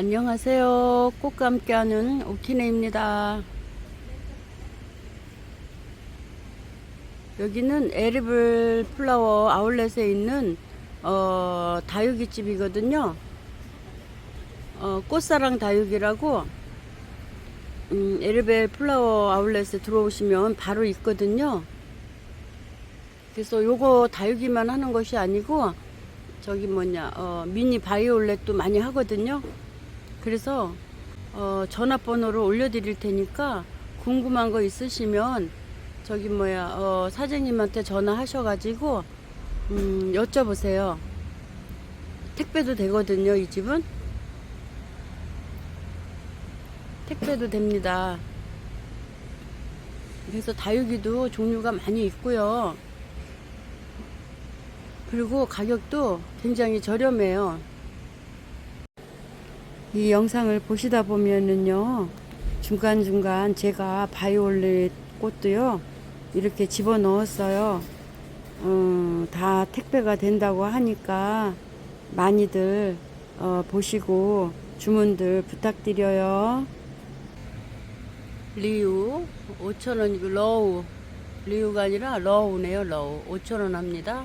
안녕하세요. 꽃과 함께하는 오키네입니다. 여기는 에리블 플라워 아울렛에 있는 어, 다육이 집이거든요. 어, 꽃사랑 다육이라고 음, 에리벨 플라워 아울렛에 들어오시면 바로 있거든요. 그래서 요거 다육이만 하는 것이 아니고 저기 뭐냐 어, 미니 바이올렛도 많이 하거든요. 그래서 어, 전화번호를 올려드릴 테니까 궁금한 거 있으시면 저기 뭐야 어, 사장님한테 전화하셔가지고 음, 여쭤보세요. 택배도 되거든요 이 집은 택배도 됩니다. 그래서 다육이도 종류가 많이 있고요. 그리고 가격도 굉장히 저렴해요. 이 영상을 보시다 보면은요, 중간중간 제가 바이올렛 꽃도요, 이렇게 집어 넣었어요. 어, 다 택배가 된다고 하니까 많이들 어, 보시고 주문들 부탁드려요. 리우 5,000원이고 러우 리우가 아니라 러우네요 러우 5,000원 합니다.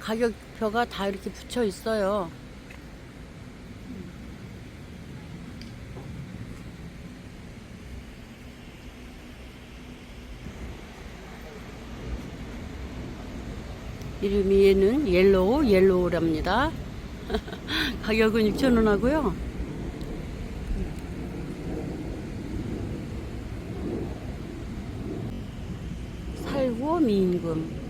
가격표가 다 이렇게 붙여 있어요. 이름이 얘는 옐로우 옐로우랍니다. 가격은 6,000원 하고요. 살구 미임금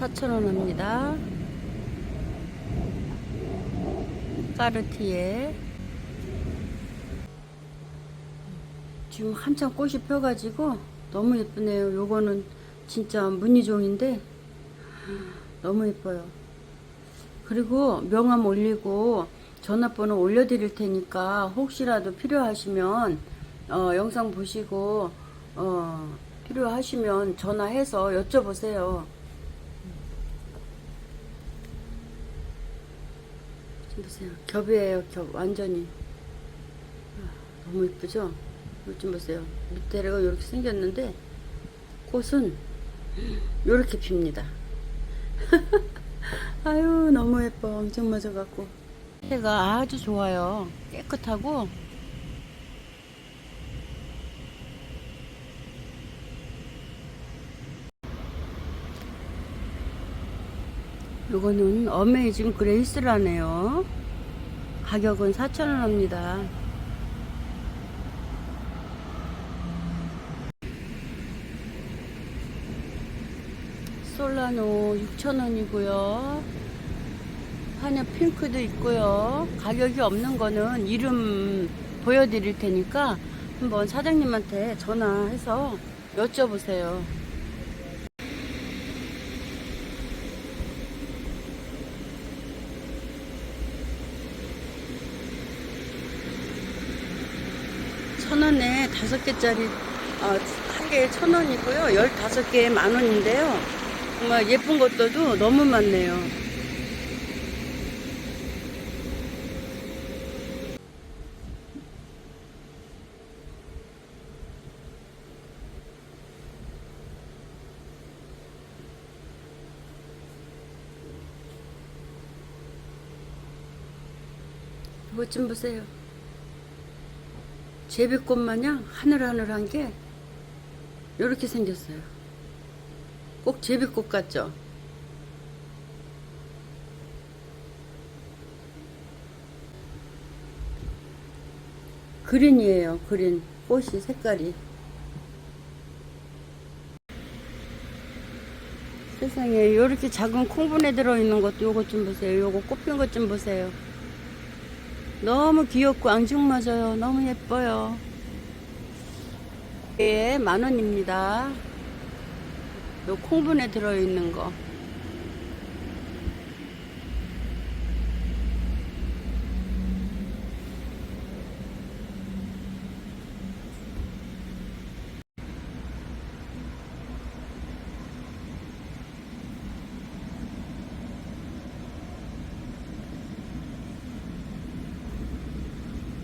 4,000원 합니다. 까르티에 지금 한참 꽃이 펴가지고 너무 예쁘네요. 요거는 진짜 무늬종인데 너무 예뻐요. 그리고 명함 올리고 전화번호 올려드릴 테니까 혹시라도 필요하시면 어, 영상 보시고 어, 필요하시면 전화해서 여쭤보세요. 보세요. 겹이에요, 겹. 완전히. 아, 너무 이쁘죠? 이거 좀 보세요. 밑에가 이렇게 생겼는데, 꽃은 이렇게 핍니다. 아유, 너무 예뻐. 엄청 맞아갖고. 해가 아주 좋아요. 깨끗하고, 요거는 어메이징 그레이스라네요. 가격은 4,000원 합니다. 솔라노 6,000원이고요. 하녀 핑크도 있고요. 가격이 없는 거는 이름 보여드릴 테니까 한번 사장님한테 전화해서 여쭤보세요. 천 원에 다섯 개짜리 어, 한 개에 천 원이고요. 열다섯 개에 만 원인데요. 정말 예쁜 것들도 너무 많네요. 이것 좀 보세요. 제비꽃 마냥 하늘하늘한 게 이렇게 생겼어요. 꼭 제비꽃 같죠? 그린이에요, 그린. 꽃이 색깔이. 세상에, 이렇게 작은 콩분에 들어있는 것도 요것 좀 보세요. 요거 꽃핀 것 좀 보세요. 너무 귀엽고 앙증맞아요. 너무 예뻐요. 예, 만 원입니다. 요 콩분에 들어있는 거.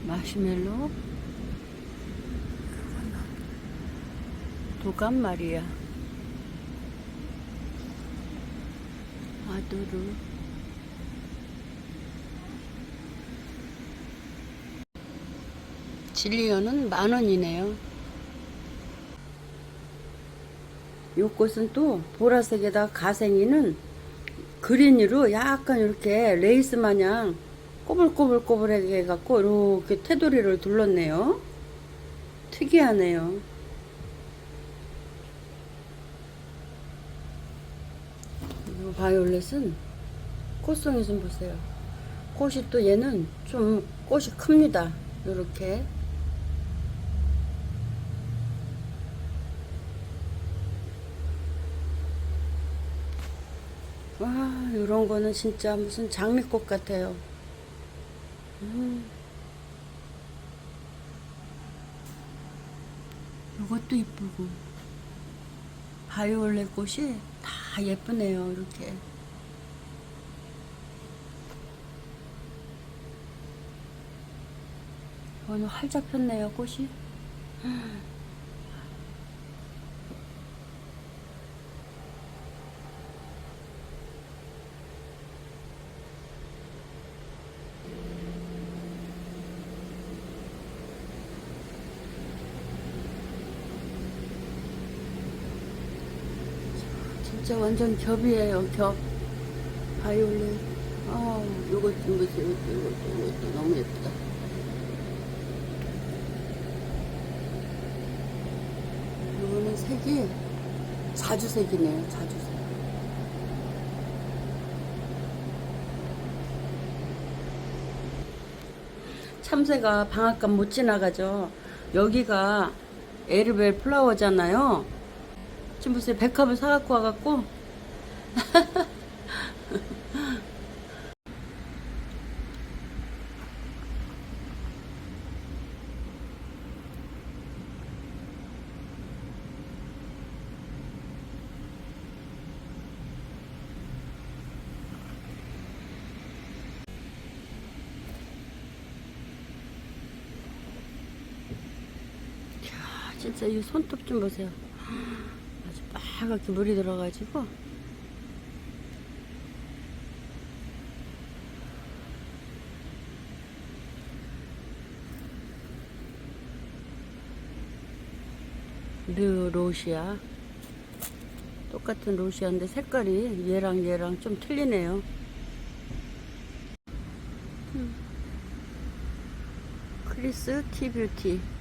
마시멜로 도감 말이야 아두루 진리연은 만 원이네요 요 꽃은 또 보라색에다 가생이는 그린으로 약간 이렇게 레이스 마냥 꼬불꼬불꼬불하게 해갖고 이렇게 테두리를 둘렀네요. 특이하네요. 이 바이올렛은 꽃송이 좀 보세요. 꽃이 또 얘는 좀 꽃이 큽니다. 이렇게. 와, 이런 거는 진짜 무슨 장미꽃 같아요. 음. 이것도 이쁘고. 바이올렛 꽃이 다 예쁘네요, 이렇게. 오늘 활짝 폈네요, 꽃이. 진짜 완전 겹이에요, 겹. 바이올렛. 아, 요것 좀 보세요. 이것도, 이것도, 이것도 너무 예쁘다. 요거는 색이 자주색이네요, 자주색. 참새가 방앗간 못 지나가죠. 여기가 에르벨 플라워잖아요. 지금 보세요. 백합을 사갖고 와갖고. 진짜 이 손톱 좀 보세요. 빨갛게 물이 들어가지고. 르 로시아. 똑같은 로시아인데 색깔이 얘랑 얘랑 좀 틀리네요. 음. 크리스 티뷰티.